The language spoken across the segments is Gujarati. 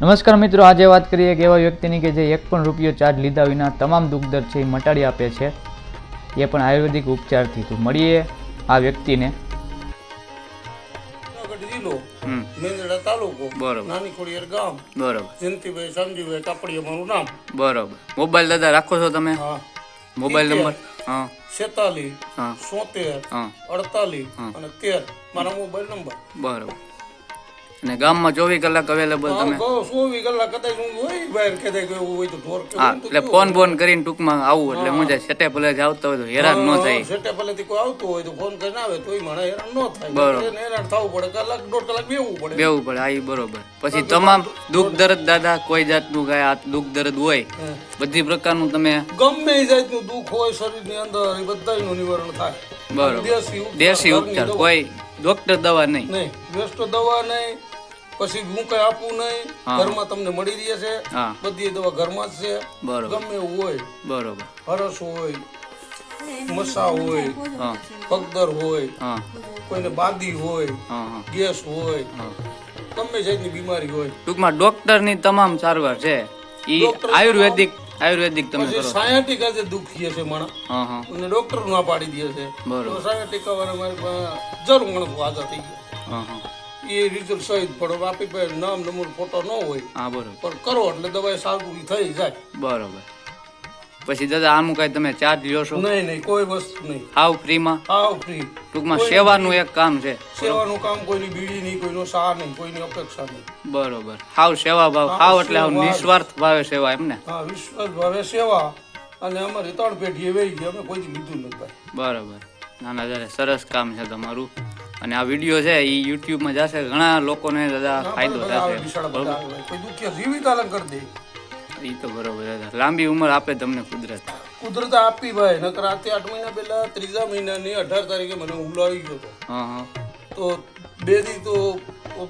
નમસ્કાર મિત્રો આજે વાત કરીએ એક એવા વ્યક્તિની કે જે એક પણ રૂપિયો ચાર્જ લીધા વિના તમામ દુઃખ દર્દ છે એ મટાડી આપે છે. એ પણ આયુર્વેદિક ઉપચારથી તો મળીએ આ વ્યક્તિને. જિલ્લો મેંદડા તાલુકો બરોબર. નાની ખોડિયાર ગામ. બરોબર. જયંતિભાઈ શામજીભાઈ કાપડિયા મારું નામ. બરોબર. મોબાઈલ દાદા રાખો છો તમે? હા. Mobile number? હા. છેતાલીસ. હા. સોતેર. હા. અડતાલીસ. અને તેર. મારા મોબાઈલ નંબર. બરોબર. અને ગામમાં ચોવીસ કલાક અવેલેબલ તમે. ચોવીસ કલાક કદાચ હું હોય બહાર કદાચ હોય તો ઢોર કે હા એટલે ફોન ફોન કરીને ટૂંકમાં આવું એટલે હું. જાય સેટે ભલે જ આવતા હોય તો હેરાન ન થાય. સેટે થી કોઈ આવતું હોય તો ફોન કરીને આવે તોય મને હેરાન ન થાય. બરોબર. હેરાન થવું પડે કલાક દોઢ કલાક બેવું પડે. બેવું પડે આ બરોબર. પછી તમામ દુઃખ દર્દ દાદા કોઈ જાતનું કાંઈ આ દુઃખ દર્દ હોય બધી પ્રકારનું તમે ગમે જાતનું દુઃખ હોય શરીરની અંદર એ બધાયનું નિવારણ થાય. બરોબર. દેશી ઉપચાર. કોઈ ડોક્ટર દવા નહીં. નહીં વેસ્ટ દવા નહીં પછી હું કઈ આપવું નહીં. ઘરમાં તમને મળી રહે છે. બધી દવા ઘરમાં જ છે. ગમે એવું હોય. બરોબર. હરસ હોય મસા હોય પગદર હોય કોઈને બાદી હોય ગેસ હોય ગમે જાતની બીમારી હોય. ટૂંકમાં ડોક્ટરની તમામ સારવાર છે. ઈ આયુર્વેદિક આયુર્વેદિક તમે કરો. સાયન્ટિક આજે દુખીએ છે હા અને ડોક્ટર ના પાડી દે છે. બરોબર. સાયન્ટિક વાળા મારી પાસે જરૂર માણસો આગળ થઈ ગયો. હા હા. એ રિઝલ્ટ સહિત પણ આપી ભાઈ નામ નંબર ફોટો ન હોય. હા બરોબર. પણ કરો એટલે દવાઈ સારું થઈ જાય. બરોબર. પછી દાદા આનું કાંઈ તમે ચાર્જ લ્યો છો? નહીં નહીં કોઈ વસ્તુ નહીં. હાવ ફ્રીમાં હાવ ફ્રી ટૂંકમાં સેવાનું એક કામ છે. સેવાનું કામ કોઈની બીડી નહીં કોઈનો સા નહીં કોઈની અપેક્ષા નહીં. બરોબર. હાવ સેવા ભાવ હાવ એટલે હાવ નિસ્વાર્થ ભાવે સેવા એમ ને? હા વિશ્વાસ ભાવે સેવા. અને અમારી ત્રણ પેઢીએ વહી ગઈ અમે કોઈ લીધું નથી બરોબર. ના ના દાદા સરસ કામ છે તમારું. અને આ વીડિયો છે એ યુટ્યુબમાં જશે ઘણા લોકોને દાદા ફાયદો થશે. જીવિત દે. એ તો બરોબર લાંબી ઉંમર આપે તમને કુદરત. કુદરત આપી ભાઈ નકર આથી આઠ મહિના પહેલા ત્રીજા મહિનાની અઢાર તારીખે મને હુમલો આવી ગયો હતો. હા હા. તો બે દી તો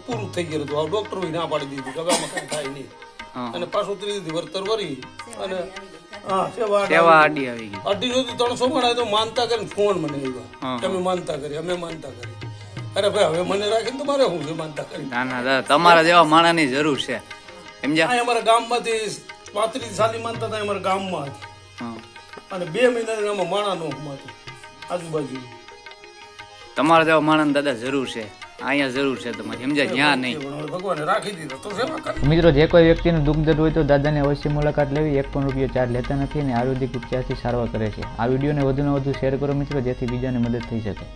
પૂરું થઈ ગયું હતું. ડોક્ટર ડોક્ટર ના પાડી દીધું કે આમાં કાંઈ થાય નહીં. અને પાછું ત્રીજી દી વર્તર વરી અને અઢી સેવા અઢીસો થી ત્રણસો માણસ તો માનતા કરીને ફોન મને. આવ્યા અમે માનતા કરી અમે માનતા કરી. અરે ભાઈ હવે મને રાખીને તમારે હું માનતા કરી ના ના દાદા તમારા જેવા માણાની જરૂર છે. સમજ્યા? અમારા ગામમાંથી પાંત્રીસ સાલી માનતા હતા અમારા ગામમાં હતી. અને બે મહિના એમાં માણા નો હતું આજુબાજુ. તમારા જેવા માણસ દાદા જરૂર છે. અહીંયા જરૂર છે તમારે સમજ્યા? જ્યાં નહીં. ભગવાન રાખી દીધા તો સેવા કરે. મિત્રો જે કોઈ વ્યક્તિનું દુઃખ દર્દ હોય તો દાદાને અવશ્ય મુલાકાત લેવી. એક પણ રૂપિયો ચાર્જ લેતા નથી અને આયુર્વેદિક ઉપચારથી સારવાર કરે છે. આ વિડીયોને વધુને વધુ શેર કરો મિત્રો જેથી બીજાને મદદ થઈ શકે.